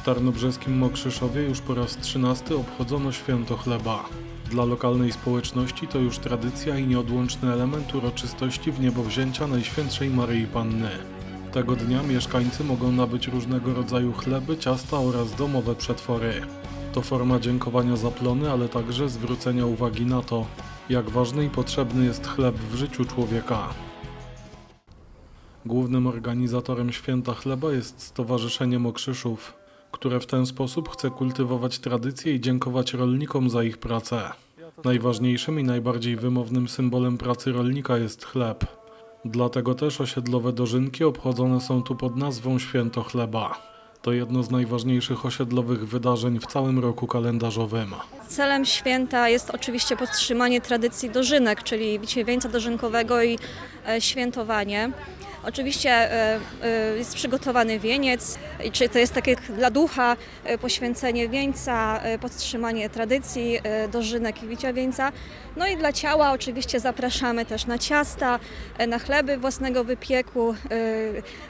W tarnobrzeskim Mokrzyszowie już po raz trzynasty obchodzono święto chleba. Dla lokalnej społeczności to już tradycja i nieodłączny element uroczystości w niebowzięcia Najświętszej Maryi Panny. Tego dnia mieszkańcy mogą nabyć różnego rodzaju chleby, ciasta oraz domowe przetwory. To forma dziękowania za plony, ale także zwrócenia uwagi na to, jak ważny i potrzebny jest chleb w życiu człowieka. Głównym organizatorem Święta Chleba jest Stowarzyszenie Mokrzyszów, które w ten sposób chce kultywować tradycje i dziękować rolnikom za ich pracę. Najważniejszym i najbardziej wymownym symbolem pracy rolnika jest chleb. Dlatego też osiedlowe dożynki obchodzone są tu pod nazwą Święto Chleba. To jedno z najważniejszych osiedlowych wydarzeń w całym roku kalendarzowym. Celem święta jest oczywiście podtrzymanie tradycji dożynek, czyli wieńca dożynkowego i e, świętowanie. Oczywiście e, e, jest przygotowany wieniec, i czy to jest takie dla ducha e, poświęcenie wieńca, e, podtrzymanie tradycji e, dożynek i bicia wieńca. No i dla ciała oczywiście zapraszamy też na ciasta, na chleby własnego wypieku,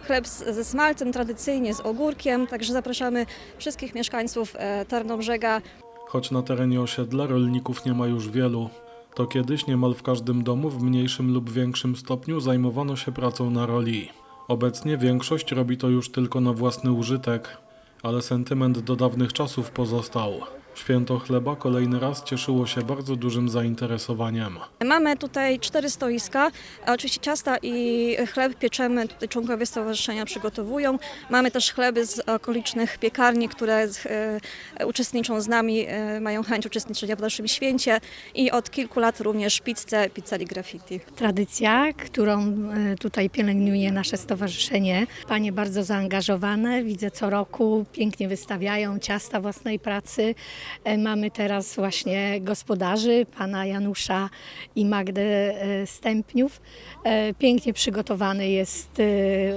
chleb ze smalcem tradycyjnie, z ogórkiem, także zapraszamy wszystkich mieszkańców Tarnobrzega Choć na terenie osiedla rolników nie ma już wielu, to kiedyś niemal w każdym domu w mniejszym lub większym stopniu zajmowano się pracą na roli. Obecnie większość robi to już tylko na własny użytek, ale sentyment do dawnych czasów pozostał. Święto chleba kolejny raz cieszyło się bardzo dużym zainteresowaniem. Mamy tutaj cztery stoiska, oczywiście ciasta i chleb pieczemy, tutaj członkowie stowarzyszenia przygotowują. Mamy też chleby z okolicznych piekarni, które e, uczestniczą z nami, e, mają chęć uczestniczenia w naszym święcie i od kilku lat również pizzę, pizzerii graffiti. tradycja, którą e, tutaj pielęgnuje nasze stowarzyszenie. Panie bardzo zaangażowane, widzę co roku, pięknie wystawiają ciasta własnej pracy. E, Mamy teraz właśnie gospodarzy, pana Janusza i Magdę e, Stępniów. E, Pięknie przygotowany jest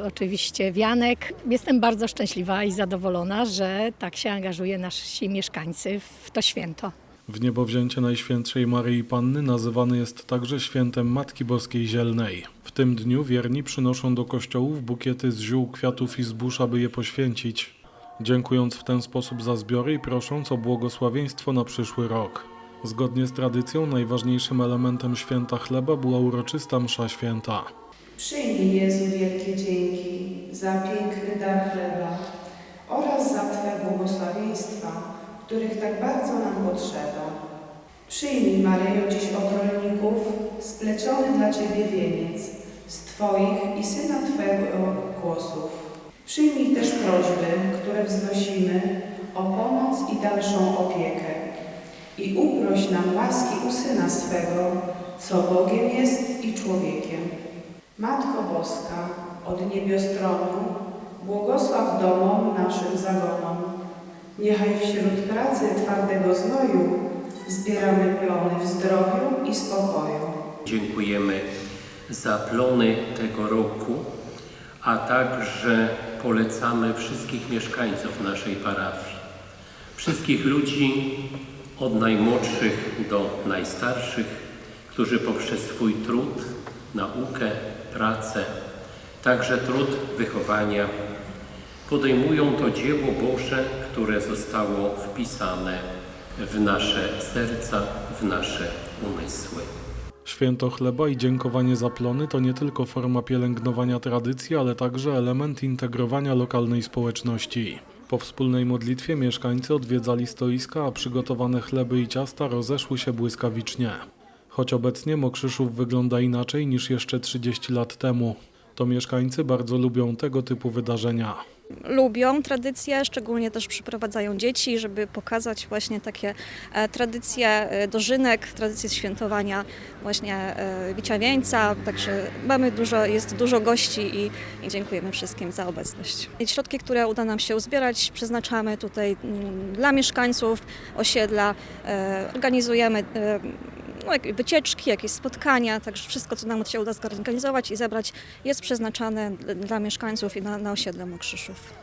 oczywiście wianek. Jestem bardzo szczęśliwa i zadowolona, że tak się angażują nasi mieszkańcy w to święto. W niebowzięcie Najświętszej Maryi Panny nazywany jest także świętem Matki Boskiej Zielnej. W tym dniu wierni przynoszą do kościołów bukiety z ziół, kwiatów i zbóż, aby je poświęcić, dziękując w ten sposób za zbiory i prosząc o błogosławieństwo na przyszły rok. Zgodnie z tradycją najważniejszym elementem święta chleba była uroczysta msza święta. Przyjmij Jezu wielkie dzięki za piękny dar chleba oraz za Twe błogosławieństwa, których tak bardzo nam potrzeba. Przyjmij Maryjo dziś od rolników spleciony dla Ciebie wieniec z Twoich i Syna Twego głosów. Przyjmij prośby, które wznosimy o pomoc i dalszą opiekę i uproś nam łaski u Syna swego, co Bogiem jest i człowiekiem. Matko Boska, od niebios tronu, błogosław domom naszym zagonom. Niechaj wśród pracy twardego znoju zbieramy plony w zdrowiu i spokoju. Dziękujemy za plony tego roku, a także polecamy wszystkich mieszkańców naszej parafii. Wszystkich ludzi od najmłodszych do najstarszych, którzy poprzez swój trud, naukę, pracę, także trud wychowania podejmują to dzieło Boże, które zostało wpisane w nasze serca, w nasze umysły. Święto chleba i dziękowanie za plony to nie tylko forma pielęgnowania tradycji, ale także element integrowania lokalnej społeczności. Po wspólnej modlitwie mieszkańcy odwiedzali stoiska, a przygotowane chleby i ciasta rozeszły się błyskawicznie. Choć obecnie Mokrzyszów wygląda inaczej niż jeszcze 30 lat temu, to mieszkańcy bardzo lubią tego typu wydarzenia. lubią tradycje, szczególnie też przyprowadzają dzieci, żeby pokazać właśnie takie e, tradycje e, dożynek, tradycje świętowania właśnie e, bicia wieńca, także mamy dużo, jest dużo gości i, i dziękujemy wszystkim za obecność. I środki, które uda nam się uzbierać, przeznaczamy tutaj mm, dla mieszkańców osiedla, e, organizujemy e, no, wycieczki, jakieś spotkania, także wszystko, co nam się uda zorganizować i zebrać, jest przeznaczane dla- mieszkańców i na, na osiedle Mokrzyszów.